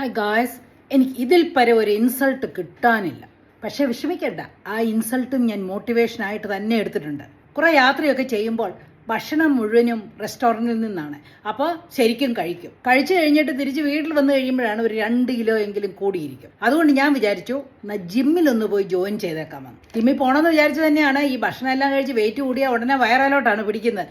Hi guys എനിക്ക് ഇതിൽ പരെ ഒരു ഇൻസൾട്ട് കിട്ടാനില്ല. പക്ഷേ വിഷമിക്കണ്ട. ആ ഇൻസൾട്ടും ഞാൻ മോട്ടിവേഷനായിട്ട് തന്നെ എടുത്തിട്ടുണ്ട്. കുറേ യാത്രയൊക്കെ ചെയ്യുമ്പോൾ ഭക്ഷണം മുഴുവനും റെസ്റ്റോറന്റിൽ നിന്നാണ്. അപ്പോൾ ശരിക്കും കഴിക്കും. കഴിച്ചു കഴിഞ്ഞിട്ട് തിരിച്ച് വീട്ടിൽ വന്നു കഴിയുമ്പോഴാണ് ഒരു രണ്ട് കിലോ എങ്കിലും കൂടിയിരിക്കും. അതുകൊണ്ട് ഞാൻ വിചാരിച്ചു എന്നാൽ ജിമ്മിലൊന്ന് പോയി ജോയിൻ ചെയ്തേക്കാമെന്ന് ജിമ്മിൽ പോകണമെന്ന് വിചാരിച്ചു തന്നെയാണ് ഈ ഭക്ഷണം എല്ലാം കഴിച്ച് വെയിറ്റ് കൂടിയാൽ ഉടനെ വയറലോട്ടാണ് പിടിക്കുന്നത്.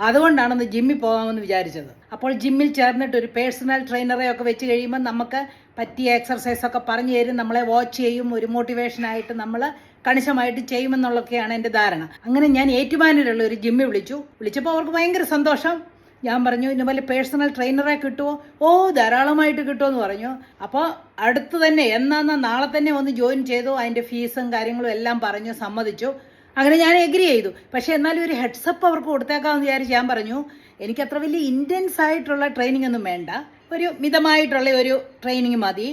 അതുകൊണ്ടാണെന്ന് ജിമ്മിൽ പോകാമെന്ന് വിചാരിച്ചത്. അപ്പോൾ ജിമ്മിൽ ചേർന്നിട്ട് ഒരു പേഴ്സണൽ ട്രെയിനറെ ഒക്കെ വെച്ച് കഴിയുമ്പോൾ നമുക്ക് പറ്റിയ എക്സർസൈസ് ഒക്കെ പറഞ്ഞു തരും. നമ്മളെ വാച്ച് ചെയ്യും. ഒരു മോട്ടിവേഷനായിട്ട് നമ്മൾ കണിശമായിട്ട് ചെയ്യുമെന്നുള്ളതൊക്കെയാണ് എന്റെ ധാരണ. അങ്ങനെ ഞാൻ ഏറ്റുമാനൂരുള്ള ഒരു ജിമ്മിൽ വിളിച്ചു. വിളിച്ചപ്പോൾ അവർക്ക് ഭയങ്കര സന്തോഷം. ഞാൻ പറഞ്ഞു ഇന്ന പോലെ പേഴ്സണൽ ട്രെയിനറെ കിട്ടുമോ ഓ ധാരാളമായിട്ട് കിട്ടുമെന്ന് പറഞ്ഞു. അപ്പോൾ അടുത്ത് തന്നെ എന്നാന്ന് നാളെ തന്നെ ഒന്ന് ജോയിൻ ചെയ്തു. അതിന്റെ ഫീസും കാര്യങ്ങളും എല്ലാം പറഞ്ഞു സമ്മതിച്ചു. അങ്ങനെ ഞാൻ എഗ്രി ചെയ്തു. പക്ഷേ എന്നാലും ഒരു ഹെഡ്സപ്പ് അവർക്ക് കൊടുത്തേക്കാമെന്ന് വിചാരിച്ച് ഞാൻ പറഞ്ഞു എനിക്ക് അത്ര വലിയ ഇന്റൻസ് ആയിട്ടുള്ള ട്രെയിനിങ് ഒന്നും വേണ്ട. ഒരു മിതമായിട്ടുള്ള ഒരു ട്രെയിനിങ് മതി.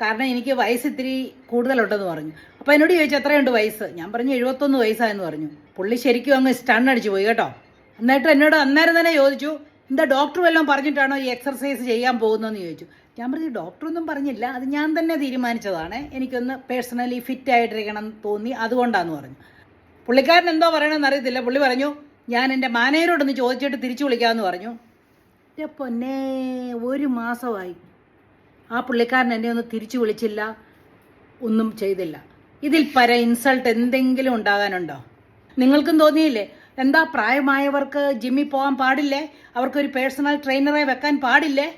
കാരണം എനിക്ക് വയസ്സ് ഇത്തിരി കൂടുതലുണ്ടെന്ന് പറഞ്ഞു. അപ്പോൾ എന്നോട് ചോദിച്ചു എത്രയുണ്ട് വയസ്സ്? ഞാൻ പറഞ്ഞു എഴുപത്തൊന്ന് വയസ്സായെന്ന് പറഞ്ഞു. പുള്ളി ശരിക്കും അങ്ങ് സ്റ്റൺ അടിച്ചു പോയി കേട്ടോ. എന്നിട്ട് എന്നോട് അന്നേരം തന്നെ ചോദിച്ചു എന്താ ഡോക്ടർ വല്ലതും പറഞ്ഞിട്ടാണോ ഈ എക്സർസൈസ് ചെയ്യാൻ പോകുന്നതെന്ന് ചോദിച്ചു? ഞാൻ പറഞ്ഞു ഡോക്ടറൊന്നും പറഞ്ഞില്ല. അത് ഞാൻ തന്നെ തീരുമാനിച്ചതാണ്. എനിക്കൊന്ന് പേഴ്സണലി ഫിറ്റ് ആയിട്ടിരിക്കണം തോന്നി. അതുകൊണ്ടാണെന്ന് പറഞ്ഞു. പുള്ളിക്കാരൻ എന്തോ പറയണമെന്ന് അറിയത്തില്ല. പുള്ളി പറഞ്ഞു ഞാൻ എന്റെ മാനേജരോടൊന്ന് ചോദിച്ചിട്ട് തിരിച്ചു വിളിക്കാമെന്ന് പറഞ്ഞു. പൊന്നേ ഒരു മാസമായി ആ പുള്ളിക്കാരൻ എന്നെ ഒന്ന് തിരിച്ചു വിളിച്ചില്ല ഒന്നും ചെയ്തില്ല. ഇതിൽ പര ഇൻസൾട്ട് എന്തെങ്കിലും ഉണ്ടാകാനുണ്ടോ? നിങ്ങൾക്കും തോന്നിയില്ലേ? എന്താ പ്രായമായവർക്ക് ജിമ്മിൽ പോകാൻ പാടില്ലേ? അവർക്കൊരു പേഴ്സണൽ ട്രെയിനറെ വെക്കാൻ പാടില്ലേ?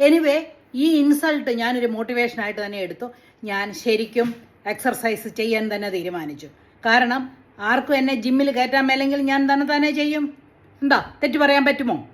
എനിവേ ഈ ഇൻസൾട്ട് ഞാനൊരു മോട്ടിവേഷനായിട്ട് തന്നെ എടുത്തു. ഞാൻ ശരിക്കും എക്സർസൈസ് ചെയ്യാൻ തന്നെ തീരുമാനിച്ചു. കാരണം ആർക്കും എന്നെ ജിമ്മിൽ കയറ്റാൻ മേലെങ്കിൽ ഞാൻ തന്നെ തന്നെ ചെയ്യും. എന്താ? തെറ്റു പറയാൻ പറ്റുമോ?